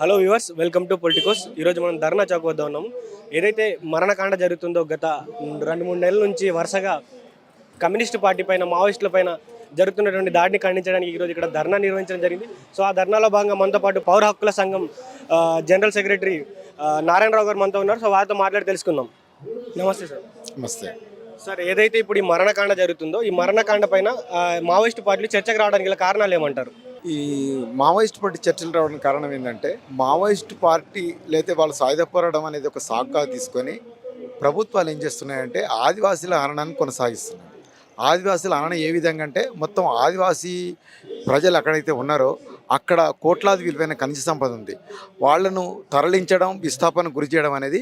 Hello viewers welcome to Politicos. ఈరోజు మనం ధర్నా చౌక్ వద్ద ఉన్నాము ఏదైతే మరణకాండ జరుగుతుందో గత రెండు మూడు నెలల నుంచి వరుసగా కమ్యూనిస్ట్ పార్టీ పైన మావోయిస్టుల పైన జరుగుతున్నటువంటి దాడిని ఖండించడానికి ఈరోజు ఇక్కడ ధర్నా నిర్వహించడం జరిగింది. సో ఆ ధర్నాలో భాగంగా మనతో పాటు పౌర హక్కుల సంఘం జనరల్ సెక్రటరీ నారాయణరావు గారు మనతో ఉన్నారు. సో వారితో మాట్లాడి తెలుసుకుందాం. నమస్తే సార్. నమస్తే. సార్ ఏదైతే ఇప్పుడు ఈ మరణకాండ జరుగుతుందో ఈ మరణకాండ పైన మావోయిస్టు పార్టీలు చర్చకు రావడానికి గల కారణాలు ఏమంటారు? ఈ మావోయిస్ట్ పార్టీ చర్చలు రావడానికి కారణం ఏంటంటే మావోయిస్ట్ పార్టీ లేకపోతే వాళ్ళు సాయుధ పోరాటం అనేది ఒక సాగ్గా తీసుకొని ప్రభుత్వాలు ఏం చేస్తున్నాయంటే ఆదివాసీల హరణాన్ని కొనసాగిస్తున్నాయి ఆదివాసీల హరణ ఏ విధంగా అంటే మొత్తం ఆదివాసీ ప్రజలు ఎక్కడైతే ఉన్నారో అక్కడ కోట్లాది విలువైన ఖనిజ సంపద ఉంది. వాళ్ళను తరలించడం విస్థాపన గురి చేయడం అనేది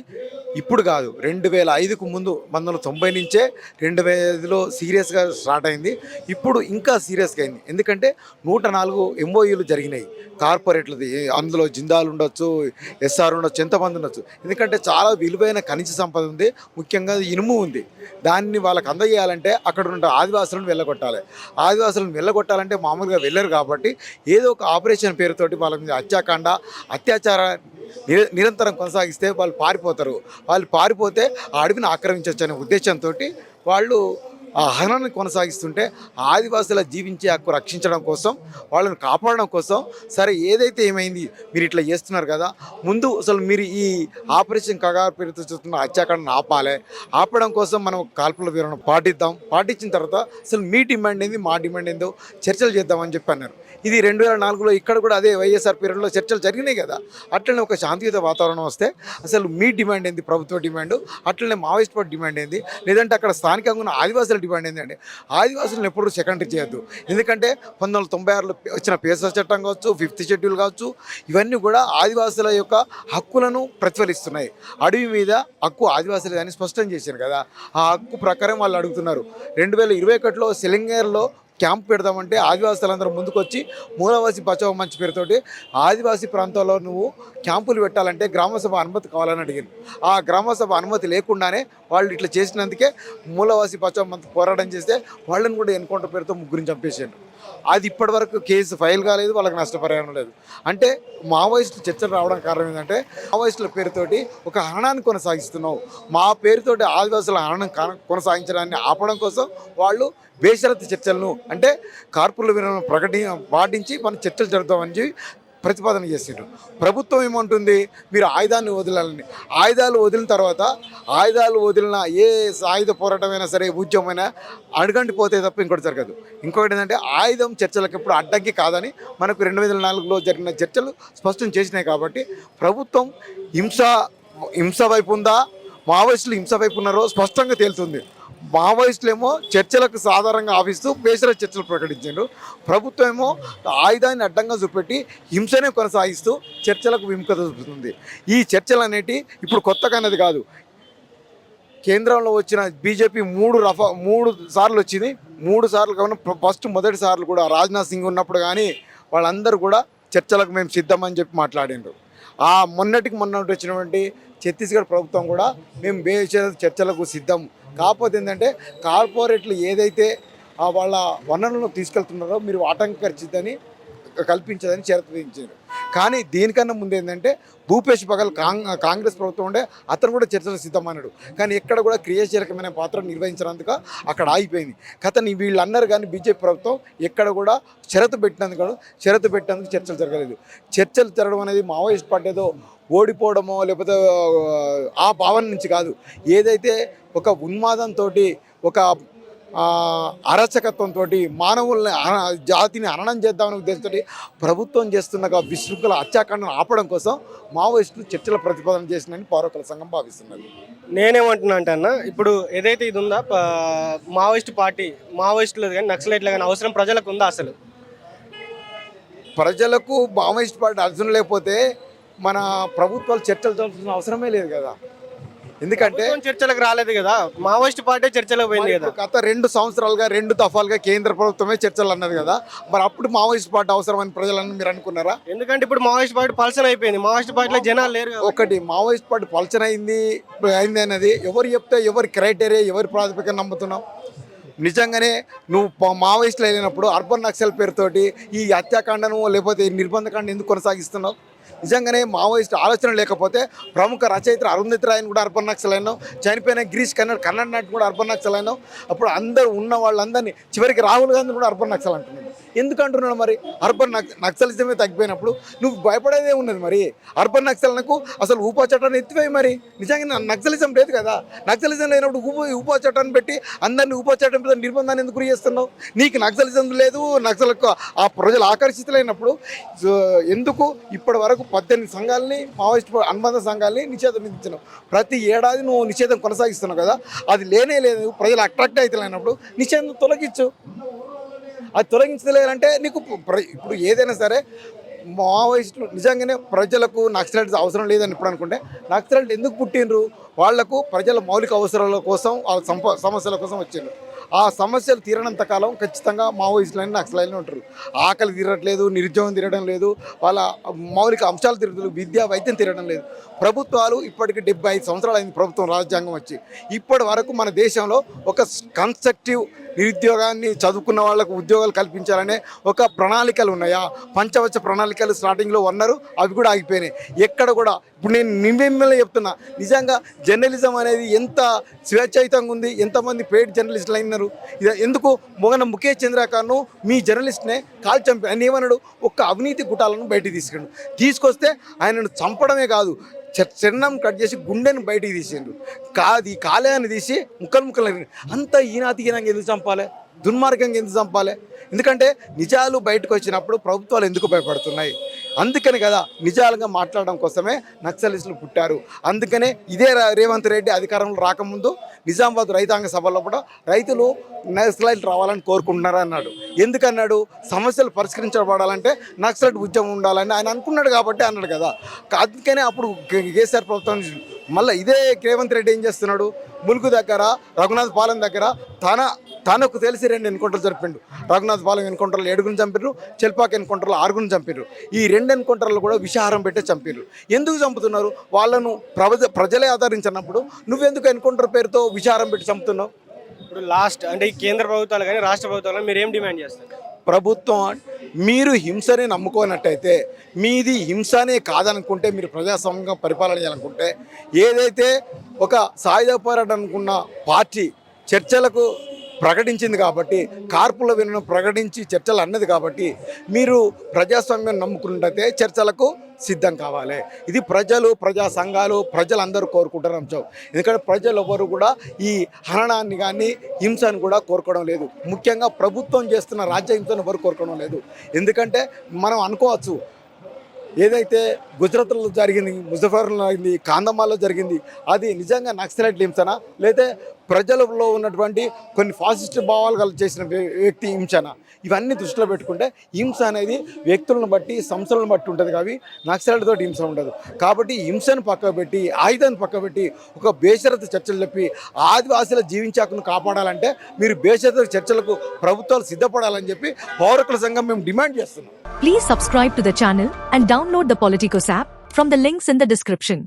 ఇప్పుడు కాదు. రెండు వేల ఐదుకు ముందు వందల తొంభై నుంచే రెండు వేల ఐదులో సీరియస్గా స్టార్ట్ అయింది. ఇప్పుడు ఇంకా సీరియస్గా అయింది. ఎందుకంటే నూట నాలుగు ఎంఓయూలు జరిగినాయి. కార్పొరేట్లది అందులో జిందాలు ఉండొచ్చు ఎస్ఆర్ ఉండొచ్చు ఎంతమంది ఉండొచ్చు. ఎందుకంటే చాలా విలువైన ఖనిజ సంపద ఉంది. ముఖ్యంగా ఇనుము ఉంది. దాన్ని వాళ్ళకి అందజేయాలంటే అక్కడ ఉన్న ఆదివాసులను వెళ్ళగొట్టాలి. ఆదివాసులను వెళ్ళగొట్టాలంటే మామూలుగా వెళ్ళరు కాబట్టి ఏదో ఒక ఆపరేషన్ పేరుతోటి వాళ్ళ మీద హత్యాకాండ అత్యాచార నిరంతరం కొనసాగిస్తే వాళ్ళు పారిపోతారు. వాళ్ళు పారిపోతే ఆ అడవిని ఆక్రమించవచ్చు అనే ఉద్దేశంతో వాళ్ళు ఆ హరణాన్ని కొనసాగిస్తుంటే ఆదివాసుల జీవించే హక్కు రక్షించడం కోసం వాళ్ళని కాపాడడం కోసం సరే ఏదైతే ఏమైంది మీరు ఇట్లా చేస్తున్నారు కదా ముందు అసలు మీరు ఈ ఆపరేషన్ కగారు పేరుతో చూస్తున్న హత్యాకాండను ఆపాలి. ఆపడం కోసం మనం కాల్పుల వివరణ పాటిద్దాం. పాటించిన తర్వాత అసలు మీ డిమాండ్ ఏంది మా డిమాండ్ ఏందో చర్చలు చేద్దామని చెప్పి అన్నారు. ఇది రెండు వేల నాలుగులో ఇక్కడ కూడా అదే వైఎస్ఆర్ పీరియడ్లో చర్చలు జరిగినాయి కదా. అట్లనే ఒక శాంతియుత వాతావరణం వస్తే అసలు మీ డిమాండ్ ఏంది? ప్రభుత్వ డిమాండ్. అట్లనే మావోయిస్ట్ పార్టీ డిమాండ్ ఏంది? లేదంటే అక్కడ స్థానికంగా ఉన్న ఆదివాసుల డిమాండ్ ఏంటంటే ఆదివాసులను ఎప్పుడు సెకండరీ చేయొద్దు. ఎందుకంటే పంతొమ్మిది వందల తొంభై ఆరులో వచ్చిన పేసర్ చట్టం కావచ్చు ఫిఫ్త్ షెడ్యూల్ కావచ్చు ఇవన్నీ కూడా ఆదివాసుల యొక్క హక్కులను ప్రతిఫలిస్తున్నాయి. అడవి మీద హక్కు ఆదివాసులు అని స్పష్టం చేశారు కదా. ఆ హక్కు ప్రకారం వాళ్ళు అడుగుతున్నారు. రెండు వేల ఇరవై ఒకటిలో సెలింగర్లో క్యాంప్ పెడదామంటే ఆదివాసులందరూ ముందుకొచ్చి మూలవాసి బచావ మంచి పేరుతోటి ఆదివాసీ ప్రాంతాల్లో నువ్వు క్యాంపులు పెట్టాలంటే గ్రామసభ అనుమతి కావాలని అడిగింది. ఆ గ్రామసభ అనుమతి లేకుండానే వాళ్ళు ఇట్లా చేసినందుకే మూలవాసి బచావ మంత్ పోరాటం చేస్తే వాళ్ళని కూడా ఎన్కౌంటర్ పేరుతో ముగ్గురిని చంపేసారు అది ఇప్పటివరకు కేసు ఫైల్ కాలేదు వాళ్ళకి నష్టపరిహారం లేదు. అంటే మావోయిస్టులు చర్చలు రావడం కారణం ఏంటంటే మావోయిస్టుల పేరుతోటి ఒక హరణాన్ని కొనసాగిస్తున్నావు. మా పేరుతోటి ఆదివాసుల హరణం కొనసాగించడాన్ని ఆపడం కోసం వాళ్ళు బేషరత్ చర్చలను అంటే కార్పొరేట్ విధానం ప్రకటి పాటించి మనం చర్చలు జరుగుతామని చెప్పి ప్రతిపాదన చేసిండ్రు. ప్రభుత్వం ఏమంటుంది? మీరు ఆయుధాన్ని వదలాలని. ఆయుధాలు వదిలిన తర్వాత ఆయుధాలు వదిలిన ఏ ఆయుధ పోరాటమైనా సరే ఉద్యమైనా అడగండి పోతే తప్ప ఇంకోటి జరగదు. ఇంకొకటి ఏంటంటే ఆయుధం చర్చలకు ఎప్పుడు అడ్డంకి కాదని మనకు రెండు వేల నాలుగులో జరిగిన చర్చలు స్పష్టం చేసినాయి కాబట్టి ప్రభుత్వం హింస హింస వైపు ఉందా? మావోయిస్టులు హింస వైపు ఉన్నారో స్పష్టంగా తేలుతుంది. మావోయిస్టులు ఏమో చర్చలకు సాధారణంగా ఆఫీస్తూ బేసర చర్చలు ప్రకటించారు. ప్రభుత్వం ఏమో ఆయుధాన్ని అడ్డంగా చూపెట్టి హింసనే కొనసాగిస్తూ చర్చలకు విముఖత చూపుతుంది. ఈ చర్చలు అనేటి ఇప్పుడు కొత్తగా అనేది కాదు. కేంద్రంలో వచ్చిన బీజేపీ మూడు రఫా మూడు సార్లు వచ్చింది. మూడు సార్లు కాకుండా ఫస్ట్ మొదటి సార్లు కూడా రాజ్నాథ్ సింగ్ ఉన్నప్పుడు కానీ వాళ్ళందరూ కూడా చర్చలకు మేము సిద్ధమని చెప్పి మాట్లాడినారు. ఆ మొన్నటికి మొన్నటి వచ్చినటువంటి ఛత్తీస్గఢ్ ప్రభుత్వం కూడా మేము బేచర్ చర్చలకు సిద్ధం. కాకపోతే ఏంటంటే కార్పొరేట్లు ఏదైతే వాళ్ళ వనరులను తీసుకెళ్తున్నారో మీరు ఆటంకరిచిద్దని కల్పించదని షరతు విధించారు కానీ దీనికన్నా ముందు ఏంటంటే భూపేష్ బగల్ కాంగ్రెస్ ప్రభుత్వం ఉండే అతను కూడా చర్చలు సిద్ధమన్నాడు. కానీ ఎక్కడ కూడా క్రియాశీలకమైన పాత్ర నిర్వహించినందుకు అక్కడ ఆగిపోయింది. కథని వీళ్ళు అన్నారు కానీ బీజేపీ ప్రభుత్వం ఎక్కడ కూడా షరతు పెట్టినందుకు షరతు పెట్టినందుకు చర్చలు జరగలేదు. చర్చలు జరగడం అనేది మావోయిస్ట్ పార్టీ ఏదో ఓడిపోవడమో లేకపోతే ఆ భావన నుంచి కాదు. ఏదైతే ఒక ఉన్మాదంతో ఒక అరాచకత్వంతో మానవుల్ని జాతిని హననం చేద్దామనే ఉద్దేశంతో ప్రభుత్వం చేస్తున్న విశృంఖల హత్యాకాండను ఆపడం కోసం మావోయిస్టులు చర్చల ప్రతిపాదన చేసిందని పౌరకుల సంఘం భావిస్తున్నది. నేనేమంటున్నా అంటే అన్న ఇప్పుడు ఏదైతే ఇది ఉందా మావోయిస్ట్ పార్టీ మావోయిస్టులు కానీ నక్సలైట్లు కానీ అవసరం ప్రజలకు ఉందా అసలు? ప్రజలకు మావోయిస్ట్ పార్టీ అర్జున లేకపోతే మన ప్రభుత్వాలు చర్చలు జరపాల్సిన అవసరమే లేదు కదా. ఎందుకంటే చర్చలకు రాలేదు కదా. మావోయిస్ట్ పార్టీ చర్చలకు పోయింది కదా. గత రెండు సంవత్సరాలుగా రెండు దఫాలుగా కేంద్ర ప్రభుత్వమే చర్చలు అన్నది కదా. మరి అప్పుడు మావోయిస్ట్ పార్టీ అవసరమని ప్రజలని మీరు అనుకున్నారా? ఎందుకంటే ఇప్పుడు మావోయిస్ట్ పార్టీ పల్సన్ అయిపోయింది. మావోయిస్ట్ పార్టీలో జనాలు లేరు. ఒకటి మావోయిస్ట్ పార్టీ పల్చన అయింది అయింది అనేది ఎవరు చెప్తే ఎవరి క్రైటీరియా ఎవరి ప్రాతిపదికన నమ్ముతున్నాం? నిజంగానే నువ్వు మావోయిస్టులు వెళ్ళినప్పుడు అర్బన్ నక్సల్ పేరుతోటి ఈ హత్యాకాండను లేకపోతే ఈ నిర్బంధకాండ ఎందుకు కొనసాగిస్తున్నావు? నిజంగానే మావోయిస్ట్ ఆలోచన లేకపోతే ప్రముఖ రచయిత అరుంధతి రాయని కూడా అర్బన్ నక్సలైన చనిపోయిన గిరీష్ కన్నడ్ కన్నడ నటి కూడా అర్బన్ నక్సలైన అప్పుడు అందరూ ఉన్న వాళ్ళందరినీ చివరికి రాహుల్ గాంధీ కూడా అర్బన్ నక్సల్ అంటున్నాడు. ఎందుకు అంటున్నాడు మరి? అర్బన్ నక్సలిజమే తగ్గిపోయినప్పుడు నువ్వు భయపడేదే ఉన్నది మరి. అర్బన్ నక్సలకు అసలు ఉపా చట్టాన్ని ఎత్తిపోయి మరి. నిజంగా నక్సలిజం లేదు కదా? నక్సలిజం లేనప్పుడు ఊపో చట్టాన్ని పెట్టి అందరినీ ఉపా చట్టం మీద నిర్బంధాన్ని ఎందుకు గురి చేస్తున్నావు? నీకు నక్సలిజం లేదు నక్సలకు ఆ ప్రజలు ఆకర్షితులైనప్పుడు ఎందుకు ఇప్పటి వరకు పద్దెనిమిది సంఘాలని మావోయిస్ట్ అనుబంధ సంఘాలని నిషేధం విధించినావు? ప్రతి ఏడాది నువ్వు నిషేధం కొనసాగిస్తున్నావు కదా? అది లేనే లేదు ప్రజలు అట్రాక్ట్ అవుతలేనప్పుడు నిషేధం తొలగించు. అది తొలగించలేదంటే నీకు ప్ర- ఇప్పుడు ఏదైనా సరే మావోయిస్టులు నిజంగానే ప్రజలకు నక్సలైట్స్ అవసరం లేదని ఇప్పుడు అనుకుంటే నక్సలైట్ ఎందుకు పుట్టిండ్రు? వాళ్ళకు ప్రజల మౌలిక అవసరాల కోసం వాళ్ళ సమస్యల కోసం వచ్చిండ్రు. ఆ సమస్యలు తీరనంత కాలం ఖచ్చితంగా మావోయిస్టులని నక్సలైట్లు ఉంటారు. ఆకలి తీరట్లేదు నిరుద్యోగం తీరడం లేదు వాళ్ళ మౌలిక అంశాలు తీరడం విద్య వైద్యం తీరడం లేదు. ప్రభుత్వాలు ఇప్పటికి డెబ్బై ఐదు సంవత్సరాలు అయింది ప్రభుత్వం రాజ్యాంగం వచ్చి. ఇప్పటి వరకు మన దేశంలో ఒక కన్స్ట్రక్టివ్ నిరుద్యోగాన్ని చదువుకున్న వాళ్ళకు ఉద్యోగాలు కల్పించాలనే ఒక ప్రణాళికలు ఉన్నాయా? పంచవచ్చ ప్రణాళికలు స్టార్టింగ్లో ఉన్నారు అవి కూడా ఆగిపోయినాయి. ఎక్కడ కూడా ఇప్పుడు నేను నిమ్మెమ్మల్ని చెప్తున్నా నిజంగా జర్నలిజం అనేది ఎంత స్వేచ్ఛాయుతంగా ఉంది ఎంతమంది పెయిడ్ జర్నలిస్టులు అయినారు ఇది ఎందుకు మొగన ముఖేష్ చంద్రకాను మీ జర్నలిస్ట్నే కాల్ చంపి ఆయన ఏమన్నాడు? ఒక్క అవినీతి గుటాలను బయటికి తీసుకున్నాడు తీసుకొస్తే ఆయనను చంపడమే కాదు చెన్నం కట్ చేసి గుండెను బయటికి తీసిండు కాది కాలేయాన్ని తీసి ముక్కలు ముక్కలు అంత ఈనాతిహీనంగా ఎందుకు చంపాలి? దుర్మార్గంగా ఎందుకు చంపాలి? ఎందుకంటే నిజాలు బయటకు వచ్చినప్పుడు ప్రభుత్వాలు ఎందుకు భయపడుతున్నాయి? అందుకని కదా నిజాలుగా మాట్లాడడం కోసమే నక్సలిస్టులు పుట్టారు. అందుకనే ఇదే రేవంత్ రెడ్డి అధికారంలో రాకముందు నిజామాబాద్ రైతాంగ సభలో కూడా రైతులు నక్సలైట్ రావాలని కోరుకుంటున్నారు అన్నాడు. ఎందుకన్నాడు? సమస్యలు పరిష్కరించబడాలంటే నక్సలైట్ ఉద్యమం ఉండాలని ఆయన అనుకున్నాడు కాబట్టి అన్నాడు కదా. అందుకనే అప్పుడు కేసీఆర్ ప్రభుత్వం మళ్ళీ ఇదే రేవంత్ రెడ్డి ఏం చేస్తున్నాడు? ములుగు దగ్గర రఘునాథ్ పాలెం దగ్గర తన తనకు తెలిసి రెండు ఎన్కౌంటర్లు జరిపిండు. రఘునాథ్ పాలెం ఎన్కౌంటర్లు ఏడుగురిని చంపారు చెల్పాక్ ఎన్కౌంటర్లు ఆరుగురిని చంపారు ఈ రెండు ఎన్కౌంటర్లు కూడా విషాహారం పెట్టే చంపారు ఎందుకు చంపుతున్నారు? వాళ్ళను ప్రజ ప్రజలే ఆదరించినప్పుడు నువ్వెందుకు ఎన్కౌంటర్ పేరుతో విషాహారం పెట్టి చంపుతున్నావు? ఇప్పుడు లాస్ట్ అంటే ఈ కేంద్ర ప్రభుత్వాలు కానీ రాష్ట్ర ప్రభుత్వాలు మీరు ఏం డిమాండ్ చేస్తారు? ప్రభుత్వం మీరు హింసనే నమ్ముకోనట్టయితే మీది హింసనే కాదనుకుంటే మీరు ప్రజాస్వామ్యంగా పరిపాలన చేయాలనుకుంటే ఏదైతే ఒక సాయుధ పోరాటం అనుకున్న పార్టీ చర్చలకు ప్రకటించింది కాబట్టి కార్పుల వినను ప్రకటించి చర్చలు అన్నది కాబట్టి మీరు ప్రజాస్వామ్యం నమ్ముకున్నట్టయితే చర్చలకు సిద్ధం కావాలి. ఇది ప్రజలు ప్రజా సంఘాలు ప్రజలందరూ కోరుకుంటారు అంశం ఎందుకంటే ప్రజలు ఎవరు కూడా ఈ హరణాన్ని కానీ హింసను కూడా కోరుకోవడం లేదు. ముఖ్యంగా ప్రభుత్వం చేస్తున్న రాజ్య హింసను ఎవరు కోరుకోవడం లేదు. ఎందుకంటే మనం అనుకోవచ్చు ఏదైతే గుజరాత్లో జరిగింది ముజఫర్లో అయింది కాందమాల్లో జరిగింది అది నిజంగా నక్సలైట్ హింసనా లేదా ప్రజలలో ఉన్నటువంటి కొన్ని ఫాసిస్ట్ భావాలు గల చేసిన వ్యక్తి హింసన ఇవన్నీ దృష్టిలో పెట్టుకుంటే హింస అనేది వ్యక్తులను బట్టి సంస్థలను బట్టి ఉంటుంది కానీ నక్సలైట్ తోటి హింస ఉండదు. కాబట్టి హింసను పక్కబెట్టి ఆయుధాన్ని పక్కబెట్టి ఒక బేషరత చర్చలు చెప్పి ఆదివాసుల జీవించాకను కాపాడాలంటే మీరు బేషరత చర్చలకు ప్రభుత్వాలు సిద్ధపడాలని చెప్పి పౌరకుల సంఘం మేము డిమాండ్ చేస్తున్నాం. Please subscribe download the Politicos app from the links in the description.